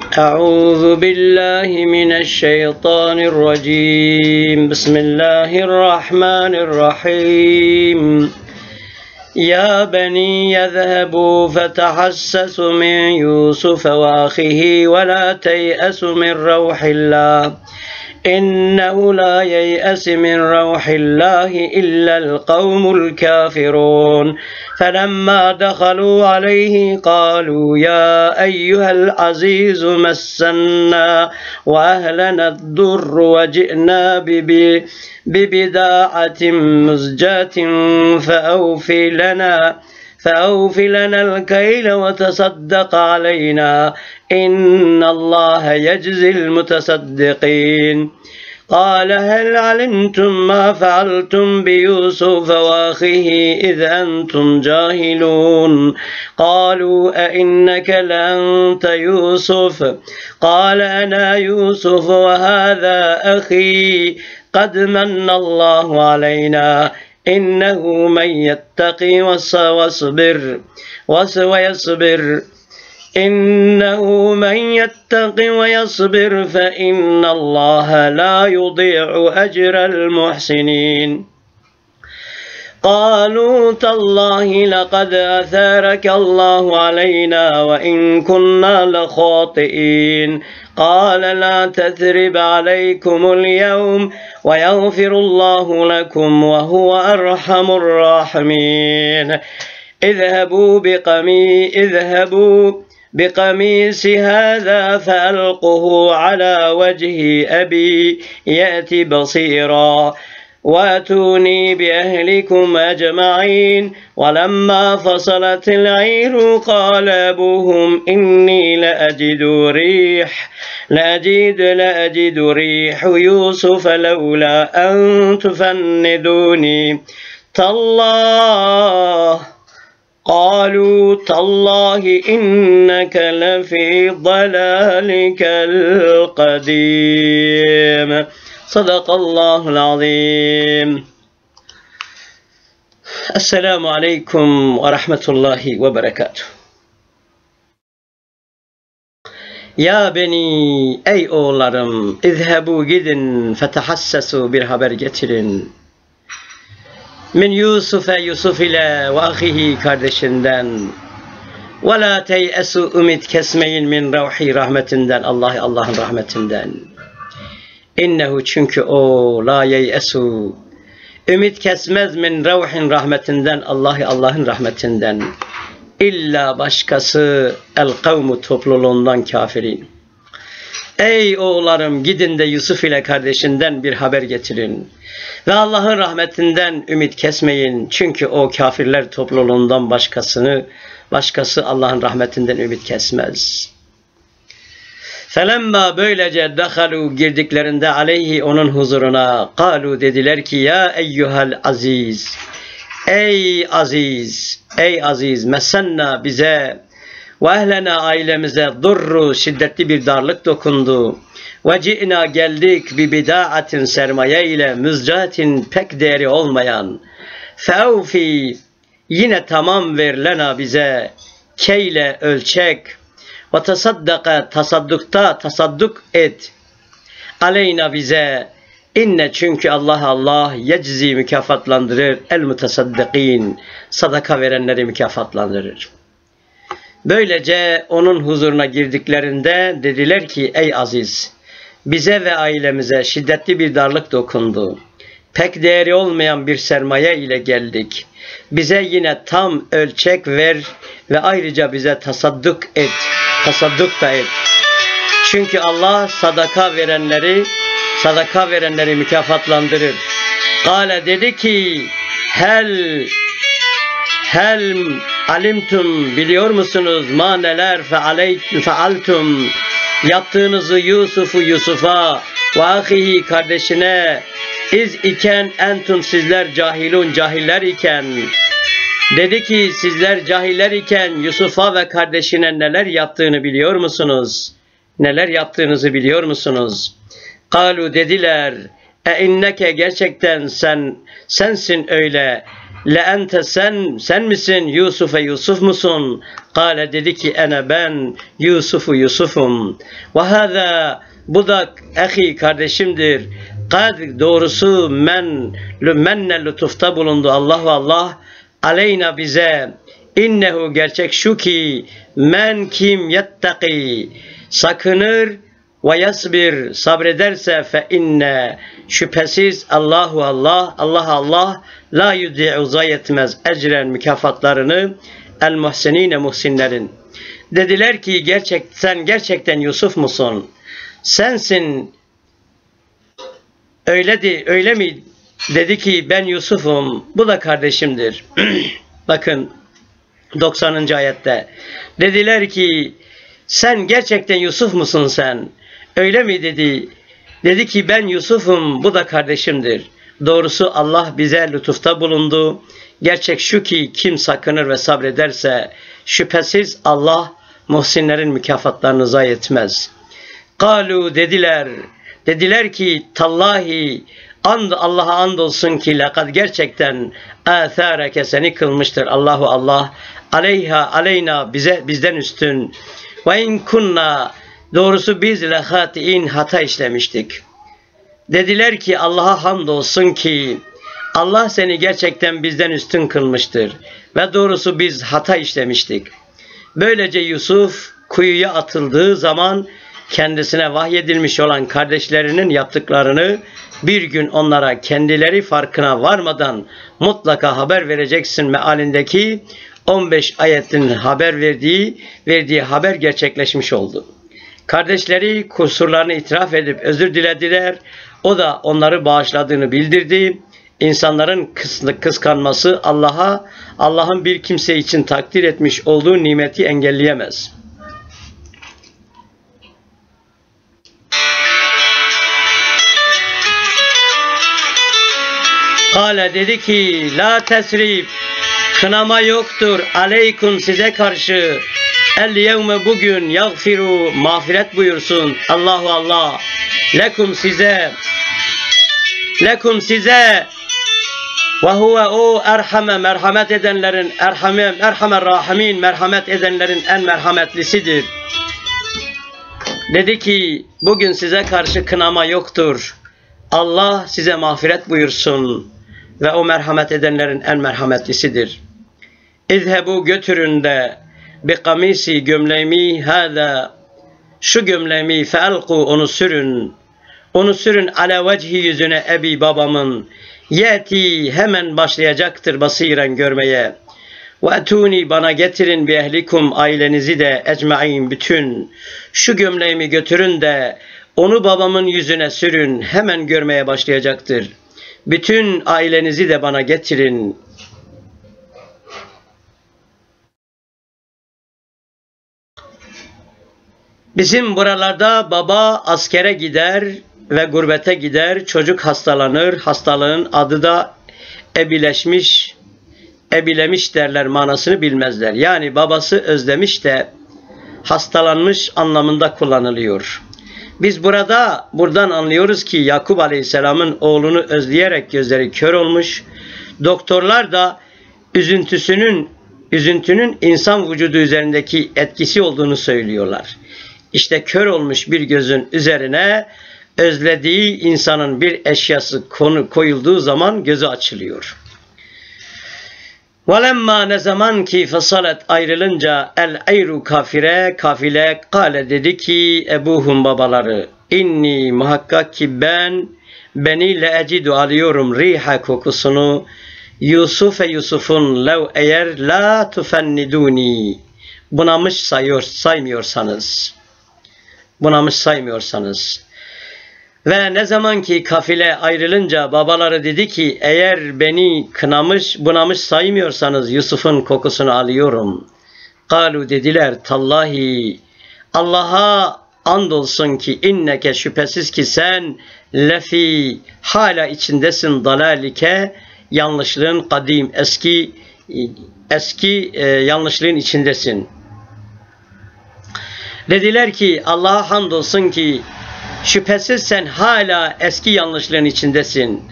أعوذ بالله من الشيطان الرجيم. بسم الله الرحمن الرحيم. يا بني يذهبوا فتحسسوا من يوسف وأخيه ولا تيأسوا من روح الله. إنه لا ييأس من روح الله إلا القوم الكافرون. فلما دخلوا عليه قالوا يا أيها العزيز مسنا وأهلنا الضر وجئنا بب- ببداعة مزجاة فأوفي لنا. فأوف لنا الكيل وتصدق علينا إن الله يجزي المتصدقين. قال هل علمتم ما فعلتم بيوسف وأخيه إذ أنتم جاهلون؟ قالوا أئنك لأنت يوسف؟ قال أنا يوسف وهذا أخي قد من الله علينا. إنه من يتقي وص- ويصبر. إنه من يتق ويصبر فإن الله لا يضيع أجر المحسنين. قالوا تالله لقد أثارك الله علينا وإن كنا لخاطئين. قال لا تثرب عليكم اليوم ويغفر الله لكم وهو أرحم الراحمين. اذهبوا بقمي اذهبوا بقميص هذا فألقه على وجه أبي يأتي بصيرا. واتوني بأهلكم أجمعين. ولما فصلت العير قال أبوهم إني لأجد ريح لأجد لأجد ريح يوسف لولا أن تفندوني. تالله قالوا تالله إنك لفي ضلالك القديم. Sadakallahul azim. Esselamu aleyküm ve rahmetullahi ve berekatuh. Ya beni ey oğullarım izhebu gidin fetahassasu bir haber getirin. Min Yusuf'e Yusuf ile ve ahihi kardeşinden ve la teyesu ümit kesmeyin min revhi rahmetinden Allah Allah'ın rahmetinden. İnnehu çünkü o la yeyesu ümit kesmez min ravhin rahmetinden Allah Allah'ın rahmetinden. İlla başkası el kavmu topluluğundan kafirin. Ey oğullarım gidin de Yusuf ile kardeşinden bir haber getirin. Ve Allah'ın rahmetinden ümit kesmeyin. Çünkü o kafirler topluluğundan başkasını, başkası Allah'ın rahmetinden ümit kesmez. Felemma böylece dehalu girdiklerinde aleyhi onun huzuruna kalu dediler ki ya eyyuhal aziz. Ey aziz, ey aziz mesenna bize ve ehlena ailemize durru şiddetli bir darlık dokundu. Ve ci'na geldik bir bidaatin sermaye ile müzcatin pek değeri olmayan. Fevfi yine tamam ver lena bize keyle ölçek ve tasaddaka tasaddukta tasadduk et aleyna bize inne çünkü Allah Allah yeczi mükafatlandırır el mutasaddikin sadaka verenleri mükafatlandırır. Böylece onun huzuruna girdiklerinde dediler ki ey aziz bize ve ailemize şiddetli bir darlık dokundu. Pek değeri olmayan bir sermaye ile geldik. Bize yine tam ölçek ver ve ayrıca bize tasadduk et. Tasadduk da et. Çünkü Allah sadaka verenleri sadaka verenleri mükafatlandırır. Kale dedi ki hel hel alimtum biliyor musunuz ma neler fealtum yaptığınızı Yusuf'u Yusuf'a ve ahihi kardeşine iz iken entum sizler cahilun cahiller iken dedi ki sizler cahiller iken Yusuf'a ve kardeşine neler yaptığını biliyor musunuz? Neler yaptığınızı biliyor musunuz? Kalu dediler e inneke gerçekten sen sensin öyle le ente sen sen misin Yusuf'e Yusuf musun? Kale dedi ki ene ben Yusuf'u Yusuf'um. Ve hâzâ bu da ehi kardeşimdir. Kad doğrusu men menne lütufta bulundu Allah ve Allah aleyna bize innehu gerçek şu ki men kim yettaki sakınır ve yasbir sabrederse fe inne şüphesiz Allahu Allah Allah Allah la yudi'u zayetmez ecren mükafatlarını el muhsenine muhsinlerin. Dediler ki gerçek sen gerçekten Yusuf musun? Sensin öyle de, öyle mi? Dedi ki ben Yusuf'um. Bu da kardeşimdir. Bakın 90. ayette. Dediler ki sen gerçekten Yusuf musun sen? Öyle mi dedi? Dedi ki ben Yusuf'um bu da kardeşimdir. Doğrusu Allah bize lütufta bulundu. Gerçek şu ki kim sakınır ve sabrederse şüphesiz Allah muhsinlerin mükafatlarını zayi etmez. Kalu dediler. Dediler ki tallahi and Allah'a and olsun ki lekad gerçekten âthâreke seni kılmıştır Allahu Allah aleyha aleyna bize bizden üstün ve in kunna Doğrusu biz lehatin hata işlemiştik. Dediler ki Allah'a hamdolsun ki Allah seni gerçekten bizden üstün kılmıştır. Ve doğrusu biz hata işlemiştik. Böylece Yusuf kuyuya atıldığı zaman kendisine vahyedilmiş olan kardeşlerinin yaptıklarını bir gün onlara kendileri farkına varmadan mutlaka haber vereceksin mealindeki 15 ayetin haber verdiği verdiği haber gerçekleşmiş oldu. Kardeşleri kusurlarını itiraf edip özür dilediler. O da onları bağışladığını bildirdi. İnsanların kıskanması Allah'a, Allah'ın bir kimse için takdir etmiş olduğu nimeti engelleyemez. Kale dedi ki la tesrif kınama yoktur aleykum size karşı El yevme bugün yagfiru mağfiret buyursun. Allahu Allah. Lekum size lekum size ve huve o erhame merhamet edenlerin erhame merhamer rahimin merhamet edenlerin en merhametlisidir. Dedi ki bugün size karşı kınama yoktur. Allah size mağfiret buyursun ve o merhamet edenlerin en merhametlisidir. İzhebu götürün de bi kamisi gömleğimi hâzâ şu gömleğimi fealku onu sürün onu sürün ala vecihi yüzüne ebi babamın yeti hemen başlayacaktır basiren görmeye ve etuni bana getirin bi ehlikum ailenizi de ecmain bütün şu gömleğimi götürün de onu babamın yüzüne sürün hemen görmeye başlayacaktır. Bütün ailenizi de bana getirin Bizim buralarda baba askere gider ve gurbete gider, çocuk hastalanır. Hastalığın adı da ebileşmiş, ebilemiş derler manasını bilmezler. Yani babası özlemiş de hastalanmış anlamında kullanılıyor. Biz burada buradan anlıyoruz ki Yakup Aleyhisselam'ın oğlunu özleyerek gözleri kör olmuş. Doktorlar da üzüntüsünün üzüntünün insan vücudu üzerindeki etkisi olduğunu söylüyorlar. İşte kör olmuş bir gözün üzerine özlediği insanın bir eşyası konu koyulduğu zaman gözü açılıyor. Velemma ne zaman ki fasalet ayrılınca el ayru kafire kafile kale dedi ki ebuhum babaları inni muhakkak ki ben beni le ecidu alıyorum riha kokusunu Yusuf ve Yusuf'un lev eğer la tufenniduni bunamış sayıyor, saymıyorsanız bunamış saymıyorsanız. Ve ne zaman ki kafile ayrılınca babaları dedi ki eğer beni kınamış bunamış saymıyorsanız Yusuf'un kokusunu alıyorum. Kalu dediler tallahi Allah'a andolsun ki inneke şüphesiz ki sen lefi hala içindesin dalalike yanlışlığın kadim eski eski e, yanlışlığın içindesin. Dediler ki Allah'a hamdolsun ki şüphesiz sen hala eski yanlışlığın içindesin.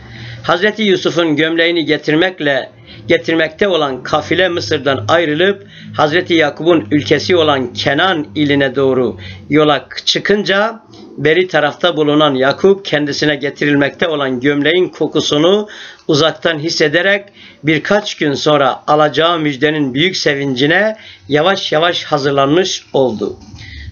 Hazreti Yusuf'un gömleğini getirmekle getirmekte olan kafile Mısır'dan ayrılıp Hazreti Yakup'un ülkesi olan Kenan iline doğru yola çıkınca beri tarafta bulunan Yakup kendisine getirilmekte olan gömleğin kokusunu uzaktan hissederek birkaç gün sonra alacağı müjdenin büyük sevincine yavaş yavaş hazırlanmış oldu.